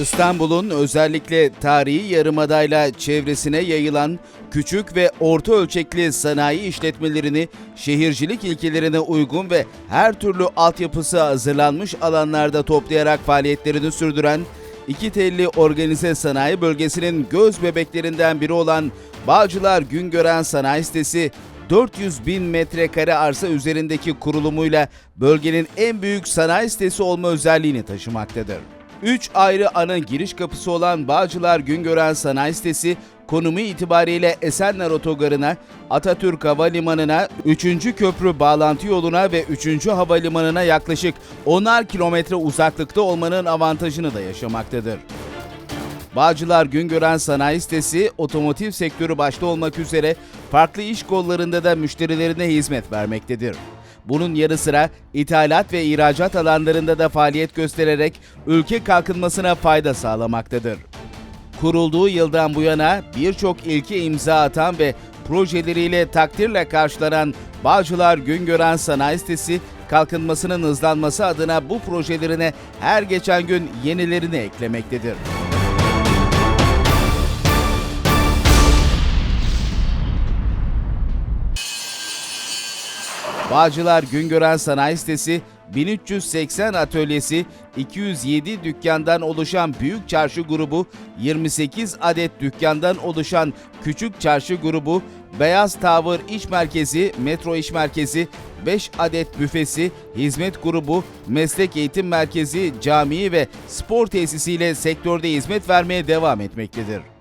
İstanbul'un özellikle tarihi yarımadayla çevresine yayılan küçük ve orta ölçekli sanayi işletmelerini şehircilik ilkelerine uygun ve her türlü altyapısı hazırlanmış alanlarda toplayarak faaliyetlerini sürdüren iki telli organize sanayi bölgesinin göz bebeklerinden biri olan Bağcılar Güngören Sanayi Sitesi 400 bin metrekare arsa üzerindeki kurulumuyla bölgenin en büyük sanayi sitesi olma özelliğini taşımaktadır. Üç ayrı ana giriş kapısı olan Bağcılar Güngören Sanayi Sitesi konumu itibariyle Esenler Otogarı'na, Atatürk Havalimanı'na, 3. Köprü bağlantı yoluna ve 3. Havalimanı'na yaklaşık 10'ar kilometre uzaklıkta olmanın avantajını da yaşamaktadır. Bağcılar Güngören Sanayi Sitesi, otomotiv sektörü başta olmak üzere farklı iş kollarında da müşterilerine hizmet vermektedir. Bunun yanı sıra ithalat ve ihracat alanlarında da faaliyet göstererek ülke kalkınmasına fayda sağlamaktadır. Kurulduğu yıldan bu yana birçok ilke imza atan ve projeleriyle takdirle karşılanan Bağcılar Güngören Sanayi Sitesi, kalkınmasının hızlanması adına bu projelerine her geçen gün yenilerini eklemektedir. Bağcılar Güngören Sanayi Sitesi 1380 atölyesi, 207 dükkandan oluşan Büyük Çarşı grubu, 28 adet dükkandan oluşan Küçük Çarşı grubu, Beyaz Tavır İş Merkezi, Metro İş Merkezi, 5 adet büfesi, hizmet grubu, meslek eğitim merkezi, camii ve spor tesisiyle sektörde hizmet vermeye devam etmektedir.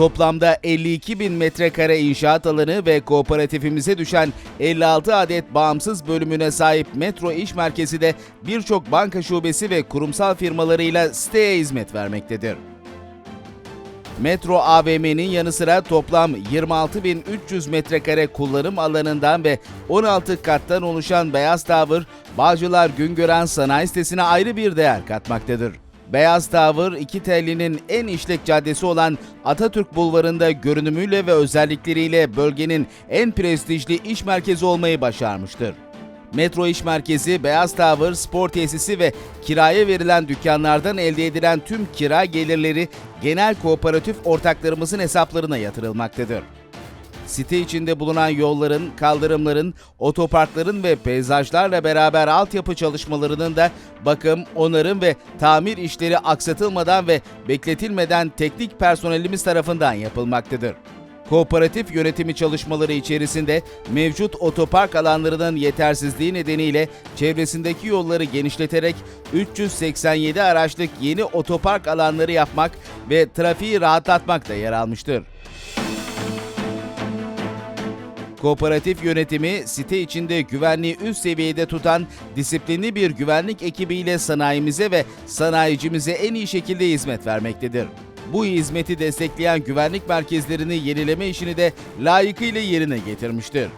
Toplamda 52 bin metrekare inşaat alanı ve kooperatifimize düşen 56 adet bağımsız bölümüne sahip Metro İş Merkezi de birçok banka şubesi ve kurumsal firmalarıyla siteye hizmet vermektedir. Metro AVM'nin yanı sıra toplam 26.300 metrekare kullanım alanından ve 16 kattan oluşan Beyaz Tavır, Bağcılar Güngören Sanayi Sitesi'ne ayrı bir değer katmaktadır. Beyaz Tavır, iki tellinin en işlek caddesi olan Atatürk Bulvarı'nda görünümüyle ve özellikleriyle bölgenin en prestijli iş merkezi olmayı başarmıştır. Metro İş Merkezi, Beyaz Tower, spor tesisi ve kiraya verilen dükkanlardan elde edilen tüm kira gelirleri genel kooperatif ortaklarımızın hesaplarına yatırılmaktadır. Site içinde bulunan yolların, kaldırımların, otoparkların ve peyzajlarla beraber altyapı çalışmalarının da bakım, onarım ve tamir işleri aksatılmadan ve bekletilmeden teknik personelimiz tarafından yapılmaktadır. Kooperatif yönetimi çalışmaları içerisinde mevcut otopark alanlarının yetersizliği nedeniyle çevresindeki yolları genişleterek 387 araçlık yeni otopark alanları yapmak ve trafiği rahatlatmak da yer almıştır. Kooperatif yönetimi site içinde güvenliği üst seviyede tutan disiplinli bir güvenlik ekibiyle sanayimize ve sanayicimize en iyi şekilde hizmet vermektedir. Bu hizmeti destekleyen güvenlik merkezlerini yenileme işini de layıkıyla yerine getirmiştir.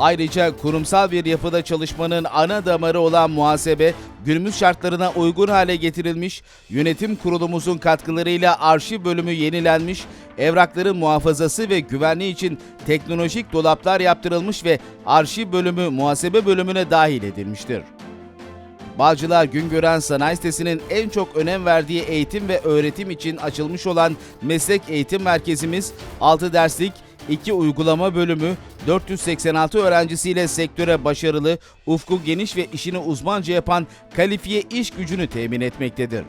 Ayrıca kurumsal bir yapıda çalışmanın ana damarı olan muhasebe, günümüz şartlarına uygun hale getirilmiş, yönetim kurulumuzun katkılarıyla arşiv bölümü yenilenmiş, evrakların muhafazası ve güvenliği için teknolojik dolaplar yaptırılmış ve arşiv bölümü muhasebe bölümüne dahil edilmiştir. Bağcılar Güngören Sanayi Sitesi'nin en çok önem verdiği eğitim ve öğretim için açılmış olan meslek eğitim merkezimiz 6 derslik, 2 uygulama bölümü, 486 öğrencisiyle sektöre başarılı, ufku geniş ve işini uzmanca yapan kalifiye iş gücünü temin etmektedir.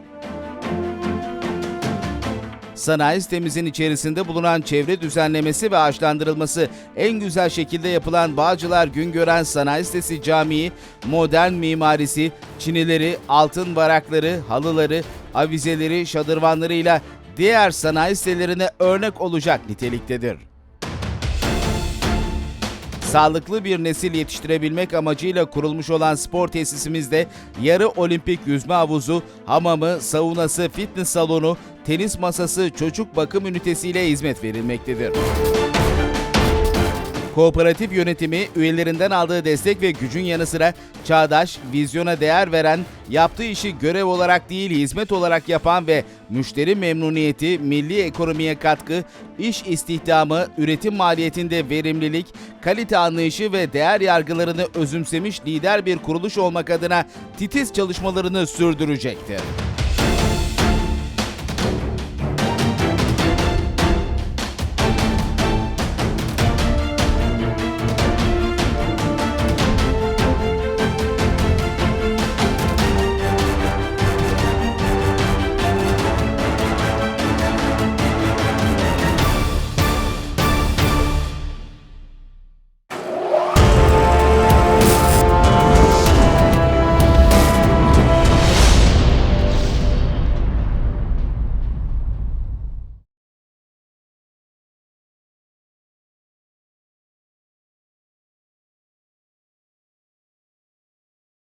Sanayi sitemizin içerisinde bulunan çevre düzenlemesi ve ağaçlandırılması en güzel şekilde yapılan Bağcılar Güngören Sanayi Sitesi Camii, modern mimarisi, çinileri, altın varakları, halıları, avizeleri, şadırvanlarıyla diğer sanayi sitelerine örnek olacak niteliktedir. Sağlıklı bir nesil yetiştirebilmek amacıyla kurulmuş olan spor tesisimizde yarı olimpik yüzme havuzu, hamamı, saunası, fitness salonu, tenis masası, çocuk bakım ünitesiyle hizmet verilmektedir. Kooperatif yönetimi üyelerinden aldığı destek ve gücün yanı sıra çağdaş, vizyona değer veren, yaptığı işi görev olarak değil hizmet olarak yapan ve müşteri memnuniyeti, milli ekonomiye katkı, iş istihdamı, üretim maliyetinde verimlilik, kalite anlayışı ve değer yargılarını özümsemiş lider bir kuruluş olmak adına titiz çalışmalarını sürdürecektir.